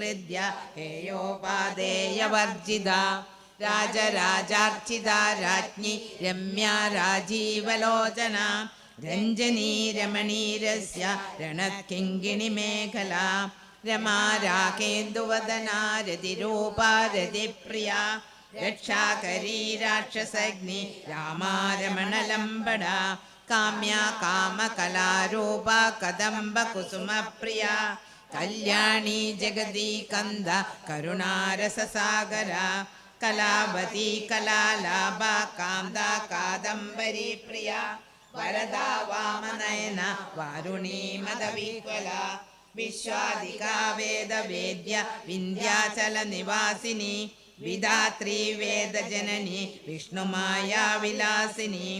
സ്വീകൃത്യ ഹേയോപാദേയവർജിത രാജരാജാർച്ചിത രാജ്ഞി രമ്യ രാജീവലോചന രഞ്ജനീ രമണീരസ്യ രണക്കിങ്കിണി മേഖല രമാ രാകേന്ദുവദനാ രക്ഷാകരീ രാക്ഷസഗ്നി രാമാരമണലംബട കാമ്യ കാമകലാരൂപ കദംബ കുസുമപ്രിയ കല്യാണി ജഗതി കന്ദ കരുണാരസസാഗര കലാവതി കലാലാഭ കാന്ത കാദംബരി പ്രിയ വരദാ വാമനയന വാരുണീ മദവിക്വല വിശ്വാദികാ വേദവേദ്യ വിന്ധ്യാചല നിവാസിനി വിധാത്രി വേദജനനി വിഷ്ണുമായാ വിലാസിനി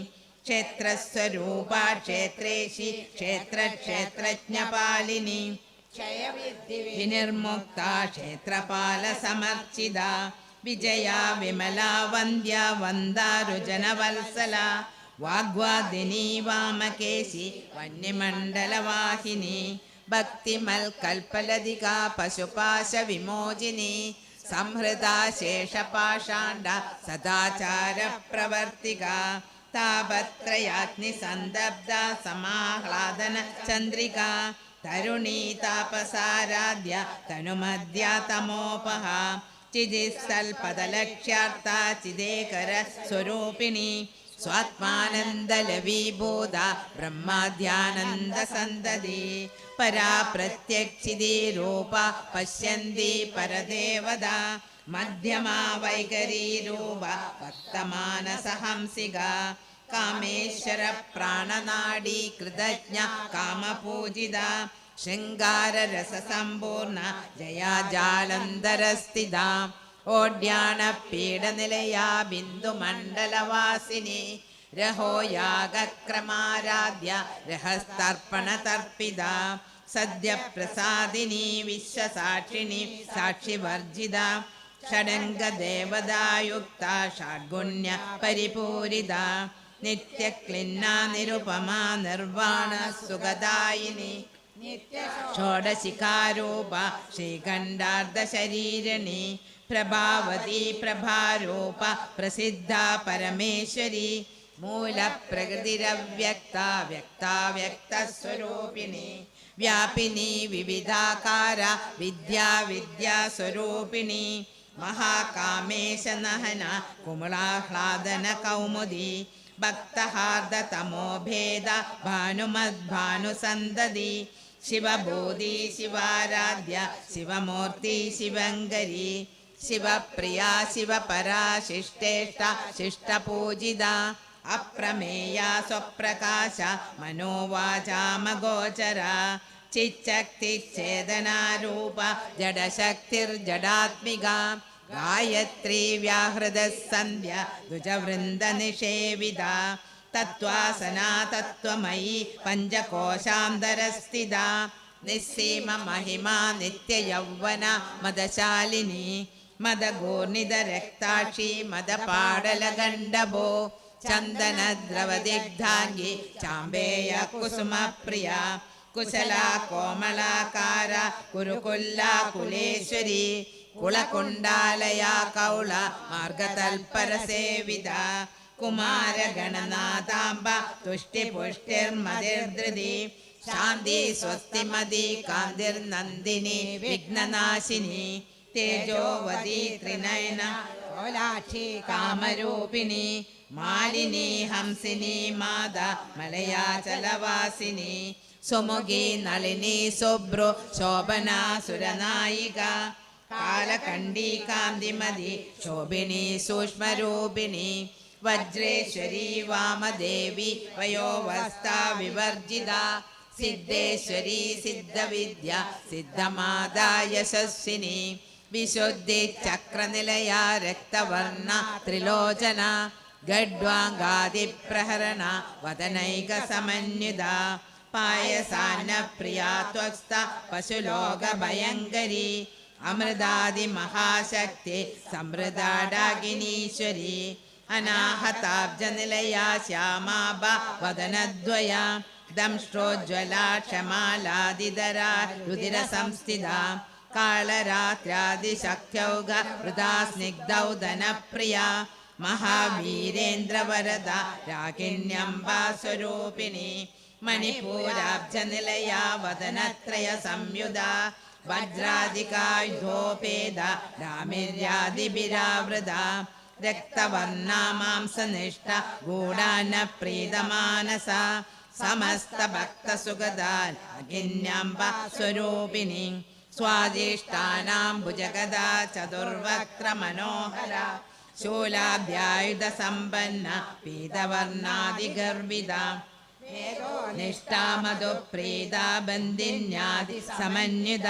ക്ഷേത്രസ്വരൂപ ക്ഷേത്രേശി ക്ഷേത്രക്ഷേത്രജ്ഞപാലിനി വിനിർമുക്ത विनिर्मुक्ता क्षेत्रपालसमर्चिता विजया विमला वन्द्या वन्दारुजनवल्सला वाग्वादिनी वामकेशि वह्निमण्डलवाहिनी भक्तिमल्कल्पलदिका पशुपाशविमोचिनी संहृता शेषपाषाण्डा सदाचारप्रवर्तिका तापत्रयाग्निसन्दब्धा समाह्लादनचन्द्रिका तरुणी तापसाराध्य तनुमध्यातमोपहाल्पदलक्ष्यार्ता चिदेकरस्वरूपिणी स्वात्मानन्द लवी बोधा ब्रह्माद्यानन्दसन्ददि परा प्रत्यक्षिदि रूपा पश्यन्ती परदेवदा। मध्यमा वैखरीरूप वर्तमानसहंसिगा। കാമേശ്വര പ്രാണനാഡീ കൃതജ്ഞ കാമപൂജിത ശൃംഗാരരസസമ്പൂർണ ജയാജാലന്തരസ്ഥിത ഓഡ്യാണ പീഡനിലയാ ബിന്ദുമണ്ഡലവാസിനി രഹോയാഗക്രമാരാധ്യ രഹസ്തർപ്പണതർപ്പിത സദ്യപ്രസാദിനി വിശ്വസാക്ഷിണി സാക്ഷിവർജിത ഷഡംഗദേവതായുക്ത ഷഡ്ഗുണ്യ പരിപൂരിത നിത്യക്ലിന്ന നിരുപമാ നിർവാണ സുഖദായിനി. ഷോഡശിഖാരൂപ ശ്രീകണ്ഠാർദ്ധശരീരണി. പ്രഭാവതി പ്രഭാരൂപ പ്രസിദ്ധ പരമേശ്വരി. മൂലപ്രകൃതിരവ്യക്ത വ്യക്താവ്യക്തസ്വരൂപിണി വ്യാപിനി വിവിധാകാര വിദ്യാ വിദ്യാസ്വരൂപിണി മഹാകാമേശനഹന കുമളാഹ്ലാദന കൗമുദി. भक्तहार्दतमो भेद भानुमद्भानुसन्दधि। शिवबोधि शिवाराध्य शिवमूर्ति शिवङ्गरी शिवप्रिया शिवपरा शिष्टेष्ट शिष्टपूजिता अप्रमेया स्वप्रकाश मनोवाचामगोचरा चिच्छक्तिच्छेदनारूपा जडशक्तिर्जडात्मिका। गायत्री व्याहृदः सन्ध्या द्विजवृन्दनिषेविदा। तत्त्वासना तत्त्वासनातत्त्वमयि पञ्चकोशान्धरस्थिदा निःसीममहिमा नित्ययौवना मदशालिनी। मदगोर्निदरक्ताक्षी मदपाडलगण्डभो। चन्दनद्रवदिग्धाङ्गी द्रव दिग्धाङ्गी चाम्बेय कुसुमप्रिया। कुशला कोमलाकार गुरुकुल्लाकुलेश्वरी കുളകുണ്ടാലയ കൗള മാർഗതൽപര സേവിത കുമാരഗണനാഥാംബ തുഷ്ടിപുഷ്ടിർമതിർധൃതി ശാന്തി സ്വസ്തിമതി കാന്തിർനന്ദിനി വിഘ്നനാശിനി. തേജോവതി ത്രിനയന കോലാക്ഷി കാമരൂപിണി. മാലിനി ഹംസിനി മാത മലയാചലവാസിനി. സുമുഖി നളിനി സുബ്രു ശോഭന സുരനായിക കാലകണ്ഠി കാന്തിമതി ശോഭിനി സൂക്ഷ്മരൂപിണി വജ്രേശ്വരി വാമദേവി വയോവസ്ഥാ വിവർജിത സിദ്ധേശ്വരി സിദ്ധവിദ്യ സിദ്ധമാതാ യശസ്വിനി വിശുദ്ധി ചക്രനിലയ രക്തവർണ ത്രിലോചന ഗഡ്വാങ്കാതിപ്രഹരണ വദനൈക സമന്വിത പായസാന പ്രിയ ത്വസ്ത പശുലോക ഭയങ്കരി അമൃതാദി മഹാശക്തി സമൃദ്ധാടാകിനീശ്വരി അനാഹതാബ്ജനിലയാ ശ്യാമാബ വദനദ്വയ ദംഷ്ടോജ്വലാ ക്ഷമാലാദിതരാ രുതിര സംസ്ഥിത കാളരാത്രാദിശക്തൗക വൃതാ സ്നിഗ്ധൗദനപ്രിയ മഹാവീരേന്ദ്രവരദ രാകിണ്യംബാസ്വരൂപിണി മണിപൂരാബ്ജനിലയാ വദനത്രയ സംയുത വജ്രാദികായുധോപേത രാമിര്യാദിഭിരാവൃത രക്തവർണാമാംസനിഷ്ഠ ഗൂഢാന പ്രീതമാനസ സമസ്ത ഭക്തസുഗതാൽ അകിന്യാംബ സ്വരൂപിണി സ്വാദിഷ്ടാനാം ഭുജഗദാ ചതുർവക്ത്ര മനോഹര ശൂലാഭ്യായുധ സമ്പന്ന പീതവർണാദിഗർഭിത നിഷ്ഠാമധുപ്രീത ബന്ധിന്യാദി സമന്വിത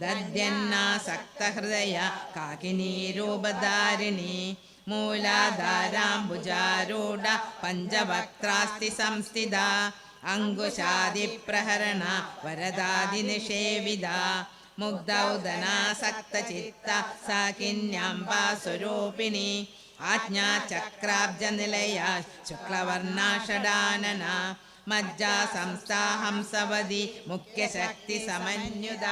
ദദ്യന്നാസക്തഹൃദയ കാകിനീരൂപധാരിണി മൂലാധാരാംബുജാരൂഢ പഞ്ചവക്സ്തി സംസ്ഥിത അങ്കുശാദിപ്രഹരണ വരദാദിനിഷേവിത മുഗ്ധൗദനാസക്തചിത്ത സാകിന്യാംബാ സ്വരൂപിണി ആജ്ഞാചക്രാബ്ജനിലയ ശുക്ലവർണാഷടാനന മജ്ജാ സംസ്ഥാഹംസവതി മുഖ്യശക്തി സമന്യുത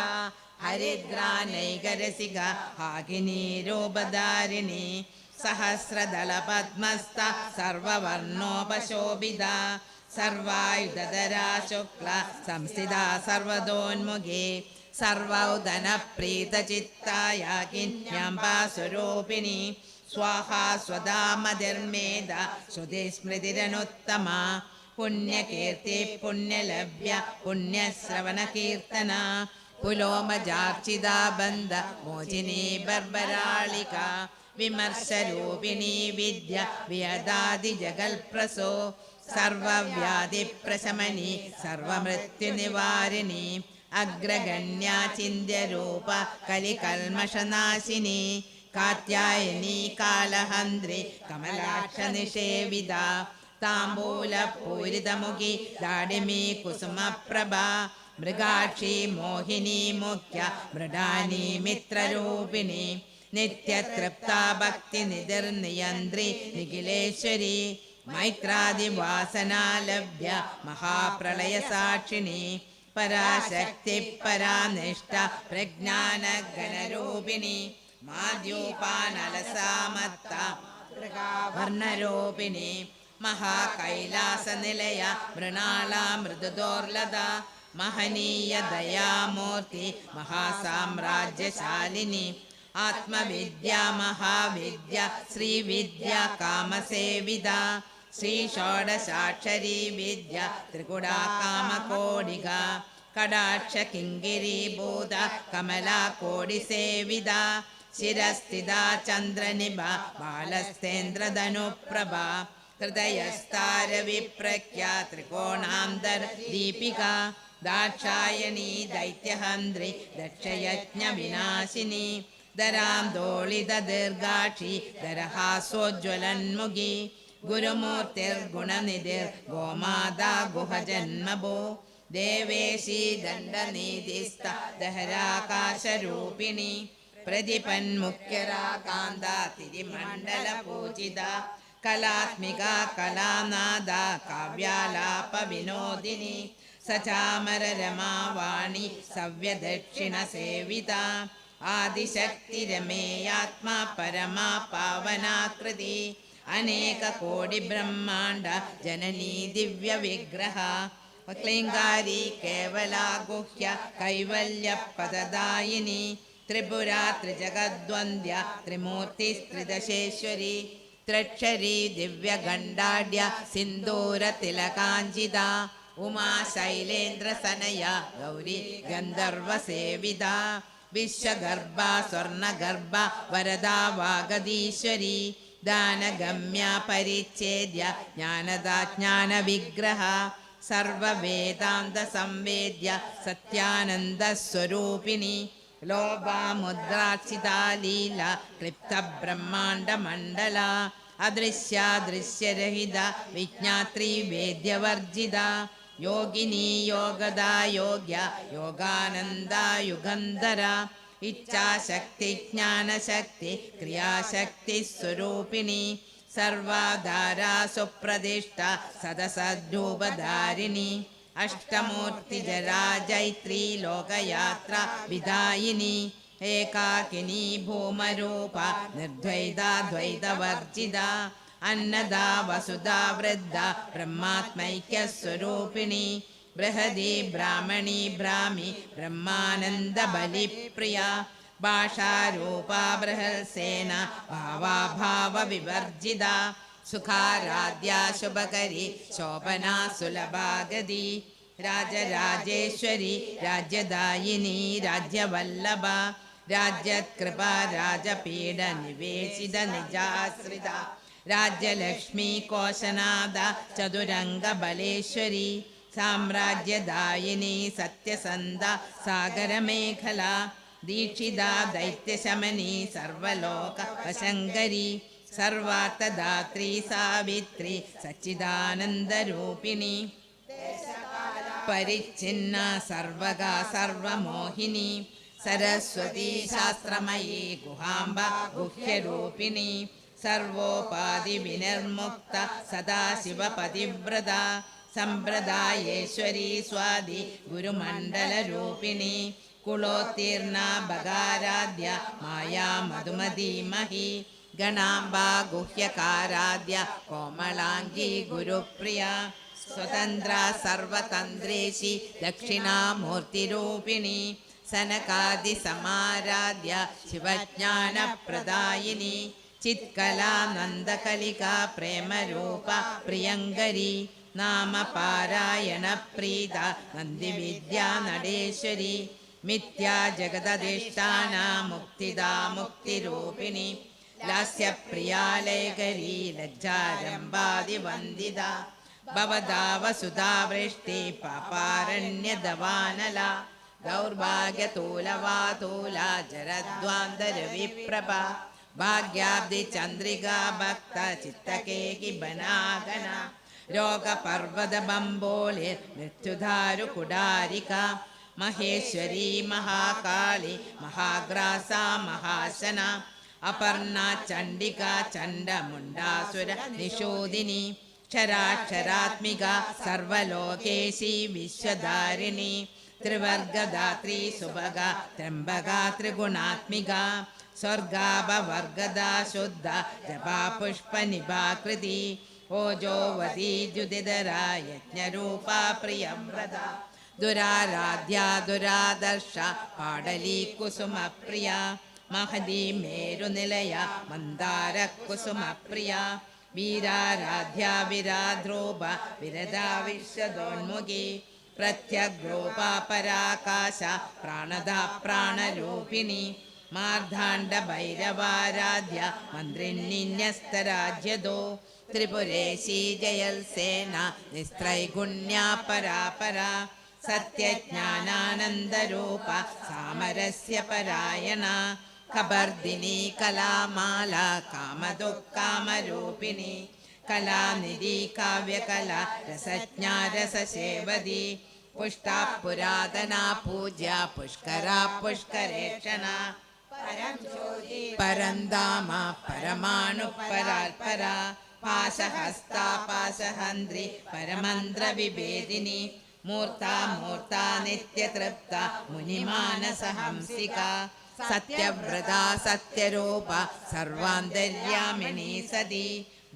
ഹരിദ്രാനൈകരസിക ഹാകിനീരൂപധാരിണി സഹസ്രദള പത്മസ്ഥ സർവവർണോപശോഭിത. സർവായുധരാ ശുക്ല സംസ്ഥിത സർവതോന്മുഖേ. സർവൗദന പ്രീതചിത്തായ കിന്യംബാ സ്വരൂപിണി. സ്വാഹാ സ്വദാമതിർമേധ ശ്രുതിസ്മൃതിരനുത്തമ. പുണ്യകീർത്തി പുണ്യലഭ്യ പുണ്യശ്രവണ കീർത്തന. പുലോമജാർച്ചിതാ ബന്ധ മോചിനി ബർബരാളിക. വിമർശരൂപിണി വിദ്യ വ്യദാതി ജഗൽപ്രസോ. സർവവ്യാധി പ്രശമനി സർവമൃത്യുനിവാരിണി. അഗ്രഗണ്യാ ചിന്യരൂപ കലികൽമഷനാശിനി. കാത്യായനി കാലഹന്ത്രി കമലാക്ഷ നിഷേവിത താംബൂലപൂരിതമുഖി ദാഡിമി കുസുമപ്രഭ. മൃഗാക്ഷി മോഹിനി മുഖ്യ മൃഡാനി മിത്രരൂപിണി. നിത്യതൃപ്താ ഭക്തി നിതിർനിയന്ത്രി നിഖിലേശ്വരി. മൈത്രാദിവാസനാലഭ്യ മഹാപ്രളയ സാക്ഷിണി പരാശക്തി പരാനിഷ്ഠ പ്രജ്ഞാനഗണരൂപിണി. മാദ്യൂപാനലസാമത്ത വർണരൂപിണി महाकैलासनिलय मृणाला मृदुदोर्लदा महनीय दयामूर्ति महासाम्राज्यशालिनी आत्मविद्या महाविद्या श्रीविद्या कामसेविदा श्रीषोडशाक्षरी विद्या त्रिगुडकामकोडिग कडाक्ष किङ्गिरी बूध कमला कोडिसेविदा शिरस्थिदा चन्द्रनिभा बालस्तेन्द्रधनुप्रभा हृदयस्तारविप्रख्या त्रिकोणान्तर दीपिका दाक्षायणी दैत्यहन्द्रि दक्षयज्ञविनाशिनी दरां धरान्दोलिदीर्घाक्षि दरहासोज्ज्वलन्मुगी गुरुमूर्तिर्गुणनिधिर्गोमादा गुहजन्मभो देवेशी दण्डनि दहराकाशरूपिणी प्रतिपन्मुख्यरा कान्दा കലാത്മിക കലാനാദ കാവ്യാലാപ വിനോദിനി സചാമര രമാവാണി സവ്യദക്ഷിണ സേവിത ആദിശക്തി രമേയാത്മാ പരമാ പാവനാകൃതി അനേക കോടി ബ്രഹ്മാണ്ട ജനനീ ദിവ്യ വിഗ്രഹ ക്ലീങ്കാരി കേവലാ ഗുഹ്യ കൈവല്യ പദദായിനി ത്രിപുര ത്രിജഗദ്വന്ദ്യ ത്രിമൂർത്തിസ്ത്രിദശേശ്വരി ത്രക്ഷരി ദിവ്യഗണ്ഡാഢ്യ സിന്ദൂര തിലകാഞ്ചിത ഉമാ ശൈലേന്ദ്ര സനയ ഗൗരി ഗന്ധർവ സേവിത വിശ്വഗർഭ സ്വർണഗർഭ വരദാ വാഗതീശ്വരി ദാനഗമ്യ പരിച്ഛേദ്യ ജ്ഞാനദാജ്ഞാന വിഗ്രഹ സർവവേദാന്ത സംവേദ്യ സത്യാനന്ദ സ്വരൂപിണി ലോപാമുദ്രാക്ഷിതാലീല ക്ലിപ്ത ബ്രഹ്മാണ്ടമണ്ഡല അദൃശ്യാദൃശ്യരഹിത വിജ്ഞാത്രി വേദ്യവർജിത യോഗിനി യോഗദാ യോഗ്യ യോഗാനന്ദ യുഗന്ധര ഇച്ഛാശക്തി ജ്ഞാനശക്തി ക്രിയാശക്തി സ്വരൂപിണി സർവാധാരാ സുപ്രതിഷ്ഠ സദസദ്രൂപധാരിണി अष्टमूर्तिजरा जयित्रिलोकयात्रा विदायिनी एकाकिनी भूमरूपा भौमरूपा निर्द्वैताद्वैतवर्जिता अन्नदा वसुधा वृद्धा ब्रह्मात्मैक्यस्वरूपिणी बृहदी ब्राह्मणी ब्राह्मी ब्रह्मानन्दबलिप्रिया भाषारूपा बृहत्सेना भावाभावविवर्जिता സുഖാരാധ്യ ശുഭകരി ശോഭനാ സുലഭാഗതി. രാജരാജേശ്വരി രാജ്യദായിനി രാജ്യവല്ലഭ. രാജ്യകൃപ രാജപീഠ നിവേശിത നിജാശ്രിത. രാജ്യലക്ഷ്മി കോശനാഥ ചതുരംഗ ബലേശ്വരി. സാമ്രാജ്യദായിനി സത്യസന്ധ സാഗരമേഖല. ദീക്ഷിത ദൈത്യശമനി സർവലോക വശങ്കരി सर्वार्थदात्री सावित्री सच्चिदानन्दरूपिणी। परिच्छिन्ना सर्वगा सर्वमोहिनी। सरस्वती शास्त्रमयी गुहाम्ब गुह्यरूपिणी। सर्वोपाधिविनिर्मुक्ता सदाशिवपतिव्रता सम्प्रदायेश्वरी स्वादि गुरुमण्डलरूपिणी। कुलोत्तीर्णा भगाराध्या माया मधुमधीमहि ഗണാംബ ഗുഹ്യകാരാധ്യ കോമളാംഗി ഗുരുപ്രിയ. സ്വതന്ത്ര സർവതന്ത്രേശി ദക്ഷിണാമൂർത്തിരൂപിണി. സനകാദി സമാരാധ്യ ശിവജ്ഞാനപ്രദായിനി. ചിത്കലാനന്ദകലിക പ്രേമരൂപ പ്രിയങ്കരി. നാമപാരായണ പ്രീത നന്ദിവിദ്യാ നടേശ്വരി. മിഥ്യാ ജഗതധിഷ്ഠാന മുക്തിദാ മുക്തിരൂപിണി. ലാസ്യപ്രിയാലേഖരി ലജ്ജാരംഭാതിവന്ദിത ഭവതാവസുധാവൃഷ്ടി പാപാരണ്യദവാനല ദൗർഭാഗ്യതൂലവാതൂല ജരദ്വാന്തരവിപ്രഭ. ഭാഗ്യാബ്ദി ചന്ദ്രികാ ഭക്ത ചിത്തകേകി ബനാഗന. രോഗപർവത ബംബോളി മൃത്യുധാരു കുടാരിക. മഹേശ്വരി മഹാകാളി മഹാഗ്രാസ മഹാശന. അപർണ ചണ്ഡിക ചണ്ഡമുണ്ടാസുര നിഷോദിനി ക്ഷരാക്ഷരാത്മിക സർവലോകേശി വിശ്വധാരിണി ത്രിവർഗദാത്രി സുഭഗ ത്രംബക ത്രിഗുണാത്മിക സ്വർഗാപവർഗദ ശുദ്ധ ജപാ പുഷ്പനിഭാകൃതി ഓജോവതി ദ്യുതിധര യജ്ഞരൂപ പ്രിയവ്രത ദുരാരാധ്യ ദുരാദർശ പാടലീ കുസുമപ്രിയ മഹതി മേരുനിലയ മന്ദാര കുസുമപ്രിയ വീരാരാധ്യ വിരാദ്രോപ വിരദാ വിശ്വദോന്മുഖി പ്രത്യഗ്രൂപ പരാകാശ പ്രാണദ പ്രാണരൂപിണി. മാർദ്ധാണ്ഡ ഭൈരവാരാധ്യ മന്ത്രിന്യസ്തരാജ്യതോ ത്രിപുരേശി ജയൽസേന നിസ്ത്രൈഗുണ്യാ പരാപര സത്യജ്ഞാനാനന്ദരൂപ സാമരസ്യ പരായണ കബർദിനി കലാമാല കാമദുഃഖാമരൂപിണി കലാനിധി കാവ്യകല രസജ്ഞാ രസസേവതി പുഷ്ടാ പുരാതന പൂജ്യ പുഷ്കര പുഷ്കരേക്ഷണ. പരന്താമ പരമാണു പരാൽപര പാശഹസ്ത പാശഹന്ത്രി പരമന്ത്ര വിഭേദിനി മൂർത്ത മൂർത്ത നിത്യതൃപ്ത മുനിമാനസഹംസിക. സത്യവ്രത സത്യരൂപ സർവാന്തര്യാമിണി സതി.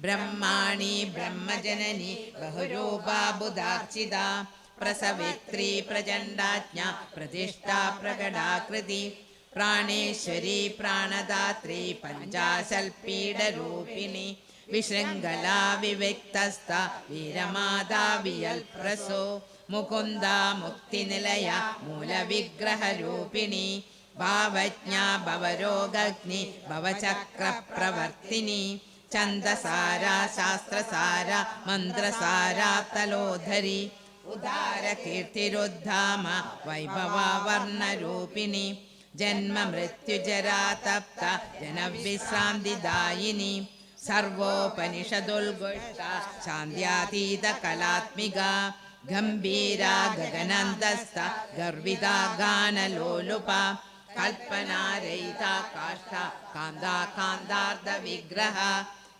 ബ്രഹ്മാണി ബ്രഹ്മജനനി ബഹുരൂപാബുധാർച്ചിത പ്രസവിത്രി പ്രചണ്ഡാജ്ഞ പ്രതിഷ്ഠാ പ്രകടാകൃതി. പ്രാണേശ്വരി പ്രാണദാത്രി പഞ്ചാശൽപീഡരൂപിണി വിശൃംഖല വിവക്തസ്ഥ വീരമാതാ വിയൽപ്രസോ. മുകുന്ദ മുക്തിനിലയ മൂലവിഗ്രഹരൂപിണി. ഭാവജ്ഞ ഭവരോഗഗ്നി ഭവചക്രപ്രവർത്തിനി ഛന്ദസാരാ ശാസ്ത്രസാര മന്ത്രസാരാ തലോധരി ഉദാരകീർത്തിരുദ്ധാമ വൈഭവാവർണരൂപിണി ജന്മ മൃത്യുജരാ തപ്ത ജനവിശ്രാന്തിദായിനി സർവോപനിഷദുൽഘുഷ്ട ശാന്ത്യാതീത കലാത്മിക ഗംഭീര ഗഗനന്തസ്ഥ ഗർവിത ഗാനലോലുപ കൽപ്പനാരയിത കാഷ്ട കാന്താ വിഗ്രഹ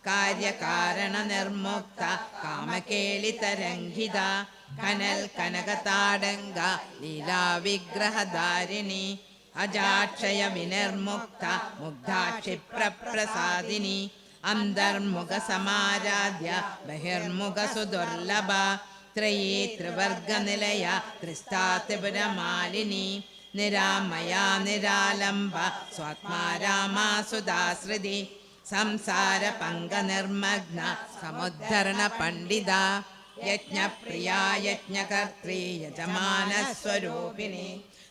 കാര്യകാരണ നിർമുക്ത കാമകേളിതരംഗിത കനൽ കനകതാടങ്ക ലീലാവിഗ്രഹധാരിണി അജാക്ഷയ വിനിർമുക്ത മുഗ്ധാക്ഷിപ്രപ്രസാദിനി അന്തർമുഖ സമാരാധ്യ ബഹിർമുഖ സുദുർലഭ ത്രയീ ത്രിവർഗനിലയ ത്രിസ്ഥാ ത്രിപുരമാലിനി നിരാമയാ നിരാലംബ സ്വാത്മാ രാമാസുദാശ്രുതി സംസാര പങ്ക നിർമ്മഗ്ന സമുദ്ധരണ പണ്ഡിത യജ്ഞപ്രിയാ യജ്ഞകർत्री യജമാന സ്വരൂപിണി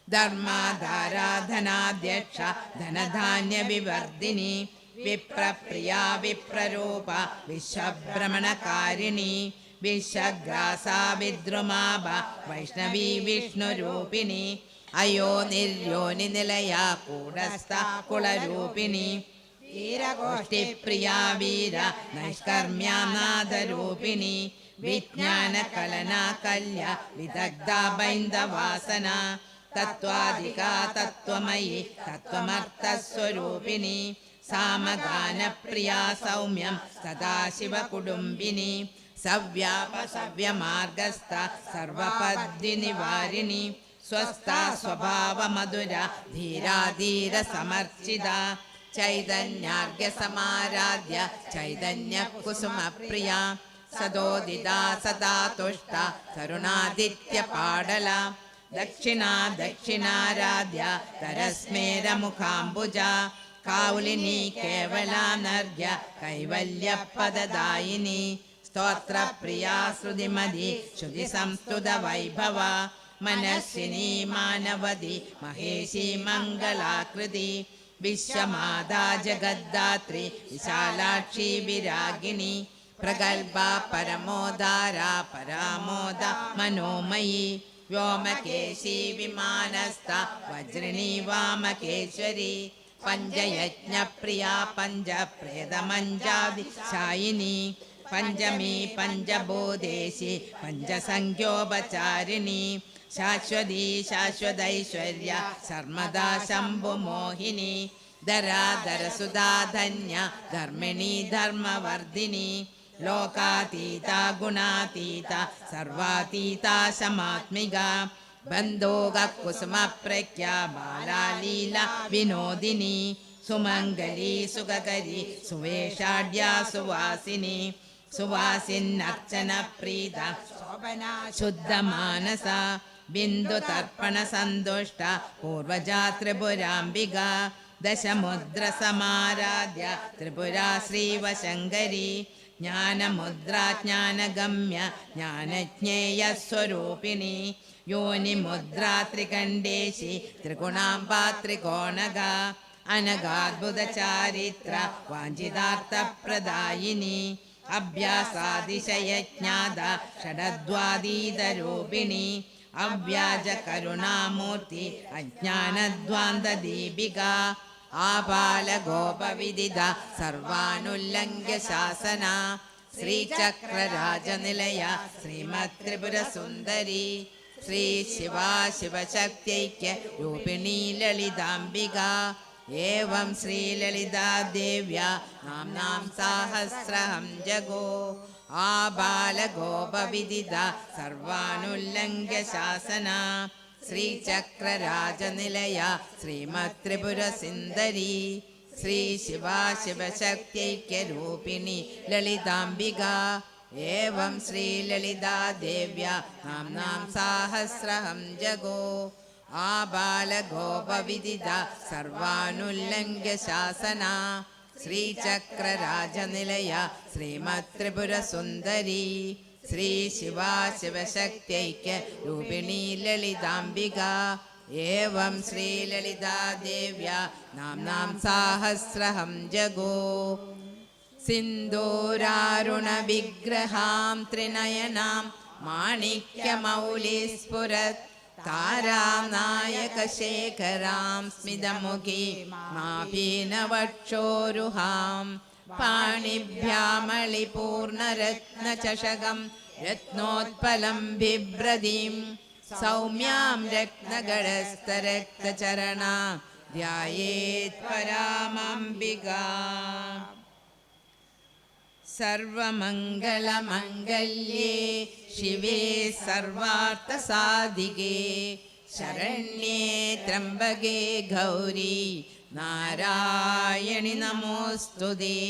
ധർമാധാരാധനാധ്യക്ഷ ധനധാന്യ വിവർദ്ധിനി വിപ്രപ്രിയ വിപ്രരൂപ വിശ്വഭ്രമണകാരിണി വിശ്വഗ്രാസാ വിദ്രുമാഭ വൈഷ്ണവി വിഷ്ണുരൂപിണി. അയോ നിർയോനി നിലയാ കൂടസ്ഥ കുളരൂപിണി. വീരഗോഷ്ഠിപ്രിയാ വീര നൈഷ്കർമ്യാനാഥരൂപിണി വിജ്ഞാന കലനാ കല്യ വിദഗ്ധ ബൈന്ദവാസന. തത്വാധിക തത്വമയി തത്വമർത്ഥസ്വരൂപിണി. സാമഗാനപ്രിയാ സൗമ്യം സദാശിവ കുടുംബിനി സവ്യാപ സവ്യമാർഗസ്ഥ സർവപദ്യ നിവാരിണി സ്വസ്ഥ സ്വഭാവ മധുര ധീരാധീര സമർച്ചിത ചൈതന്യാർഘ്യ സമാരാധ്യ ചൈതന്യ കുസുമ പ്രിയ സദോദിത സദാ തുഷ്ട കരുണാദിത്യ പാടല ദക്ഷിണാ ദക്ഷിണാരാധ്യ തരസ്മേര മുഖാംബുജ കാവുലിനി കേവലാനർഘ്യ കൈവല്യപദദായിനി സ്തോത്രപ്രിയാ ശ്രുതിമതി ശ്രുതി സംസ്തുത വൈഭവ മനസ്സിനി മാനവതി महेशी മംഗളാകൃതി വിശ്വമാതാ ജഗദ്ധാത്രി വിശാലാക്ഷി വിരാഗിണി പ്രഗൽഭ പരമോദാര പരാമോദ മനോമയി വ്യോമകേശി വിമാനസ്ഥ വജ്രിണി വാമകേശ്വരി പഞ്ചയജ്ഞപ്രിയ പഞ്ചപ്രേതമഞ്ചാതി ശായിനി पञ्चमी पञ्च पञ्चसङ्ख्योपचारिणी शाश्वती शाश्वतैश्वर्या सर्वदा शम्भुमोहिनी धरा धरसुधा धन्या धर्मिणी धर्मवर्धिनी लोकातीता गुणातीता सर्वातीता समात्मिका बन्धोगकुसुमप्रख्या बाला लीला विनोदिनी सुमङ्गली सुखकरी सुवेषाढ्या सुवासिनी സുവാസിന്നർച്ചന പ്രീത ശോഭന ശുദ്ധമാനസ ബിന്ദു തർപ്പണ സന്തുഷ്ട പൂർവജാ ത്രിപുരാംബിക ദശമുദ്ര സമാരാധ്യ ത്രിപുരാ ശ്രീവശങ്കരി ജ്ഞാനമുദ്രാ ജ്ഞാനഗമ്യ ജ്ഞാനജ്ഞേയ അഭ്യാസാതിശയജ്ഞാത ഷഡദ്വാതീതരൂപിണി അവ്യാജ കരുണാമൂർത്തി അജ്ഞാനദ്വാന്ത ദീപിക ആപാല ഗോപവിദിത സർവാനുല്ലംഘ്യ ശാസന ശ്രീചക്രരാജനിലയ ശ്രീമത് ത്രിപുരസുന്ദരി ശ്രീ ശിവ ശിവശക്തിക്ക് രൂപിണി ലളിതാംബിക സാഹസ്രഹം ജഗോ ആബാലഗോപവിദിത സർവാനുല്ലംഘ്യ ശാസന ശ്രീചക്രരാജനിലയ ശ്രീമത് ത്രിപുര സുന്ദരി ശ്രീ ശിവാ ശിവശക്തിക്യരൂപിണി ലളിതാംബിക ഏവം ശ്രീലളിതാദേവ്യ നാം സാഹസ്രഹം ജഗോ ആബാലഗോപവിദിത സർവാനുല്ലംഘ്യ ശാസന ശ്രീചക്രരാജനിലയ ശ്രീമത്രിപുരസുന്ദരി ത്രിപുര സുന്ദരി ശ്രീ ശിവാ ശിവശക്തിക്ക് രൂപിണി ലളിതാംബിക. ഏവം ശ്രീലളിതാദേവ്യ നാം സാഹസ്രഹം ജഗോ. സിന്ദൂരാരുണവിഗ്രഹാം ത്രിനയനാം മാണിക്യമൗലിസ്ഫുരത് താരാം നായകശേഖരാം സ്മിതമുഖി മാഭീനവക്ഷോരുഹാം പാണിഭ്യാമളിപൂർണരത്നചഷകം രത്നോത്പലം ബിഭ്രതീം. സൗമ്യാം രത്നഗടസ്ഥരക്തചരണ ധ്യായേത് പരാമംബിക. സർവമംഗളമംഗല്യേ ശിവേ സർവാർത്ഥസാധികേ. ശരണ്യേ ത്രംബകേ ഗൗരി നാരായണി നമോസ്തുതേ.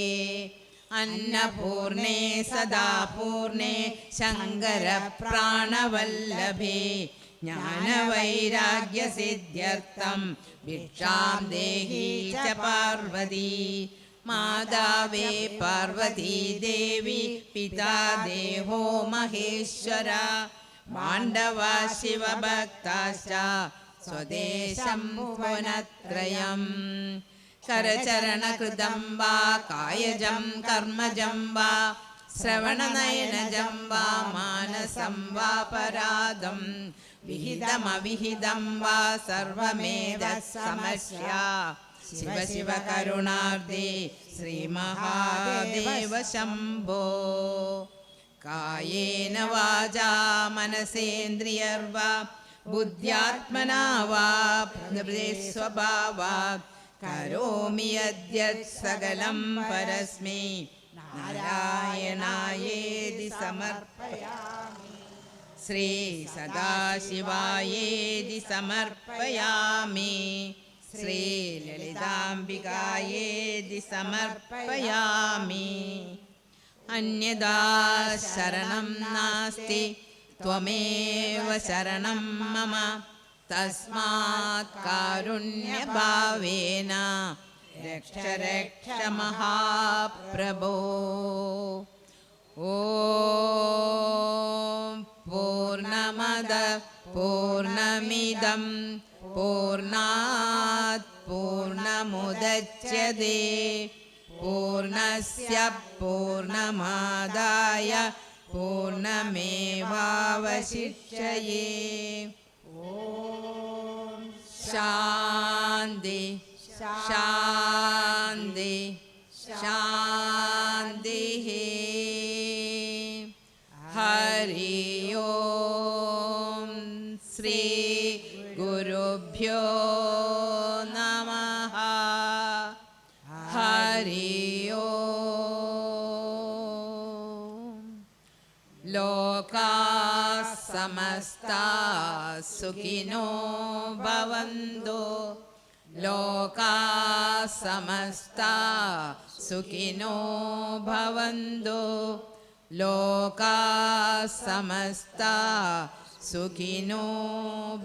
അന്നപൂർണേ സദാ പൂർണേ ശങ്കര പ്രാണവല്ലഭേ ജ്ഞാനവൈരാഗ്യസിദ്ധ്യർത്ഥം ഭിക്ഷാം ദേഹി ച പാർവതി. മാതാവേ പാർവതീ ദേവി പിതാദേഹോ മഹേശ്വര. പാണ്ഡവ ശിവഭക്താശ സ്വദേശം പുനത്രയം കരചരണകൃതം വാ കായജം കർമ്മജം വാ ശ്രവണനയനജം വാ മാനസം വാ പരാദം വിഹിതമവിഹിതം വാ സർവമേവ സമസ്യ. शिव शिव करुणार्दे श्रीमहादेव शम्भो। कायेन वाचा मनसेन्द्रियर्वा बुद्ध्यात्मना वा स्वभावात् करोमि यद्यत् सकलं परस्मै। नारायणायेति समर्पयामि। श्री सदाशिवायेति समर्पयामि श्रीललिताम्बिकायेति समर्पयामि। अन्यदा शरणं नास्ति त्वमेव शरणं मम। तस्मात् कारुण्यभावेन रक्ष रक्ष महाप्रभो। ॐ पूर्णमद पूर्णमिदं पूर्णात् पूर्णमुदच्यते पूर्णस्य पूर्णमादाय पूर्णमेवावशिष्यये ॐ शान्ति शान्ति शान्ति। गुरुभ्यो नमः हरि ओ लोका समस्ता सुखिनो भवन्तु लोका समस्ता सुखिनो भवन्तु लोका समस्ता Suki no.